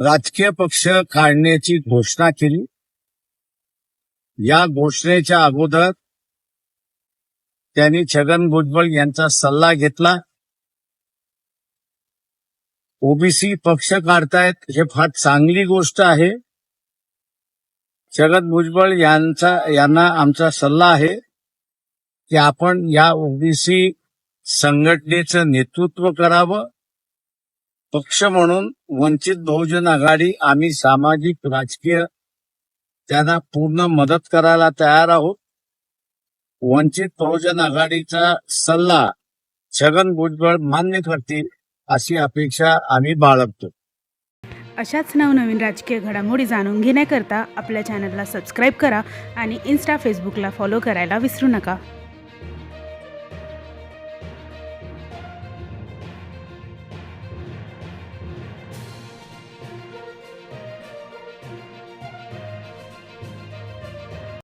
राजकीय पक्ष काढण्याची घोषणा केली. या घोषणेच्या अगोदर त्यांनी छगन भुजबळ यांचा सल्ला घेतला. ओबीसी पक्ष काढतायत हे फार चांगली गोष्ट आहे. छगन भुजबळ यांचा यांना आमचा सल्ला आहे की आपण या ओबीसी संघटनेचं नेतृत्व करावं. पक्ष म्हणून वंचित बहुजन आघाडी आम्ही सामाजिक राजकीय त्यांना पूर्ण मदत करायला तयार आहोत. वंचित बहुजन आघाडीचा सल्ला छगन भुजबळ मान्य करतील अशी अपेक्षा आम्ही बाळगतो. अशाच नवनवीन राजकीय घडामोडी जाणून घेण्याकरता आपल्या चॅनलला सबस्क्राईब करा आणि इन्स्टा फेसबुकला फॉलो करायला विसरू नका.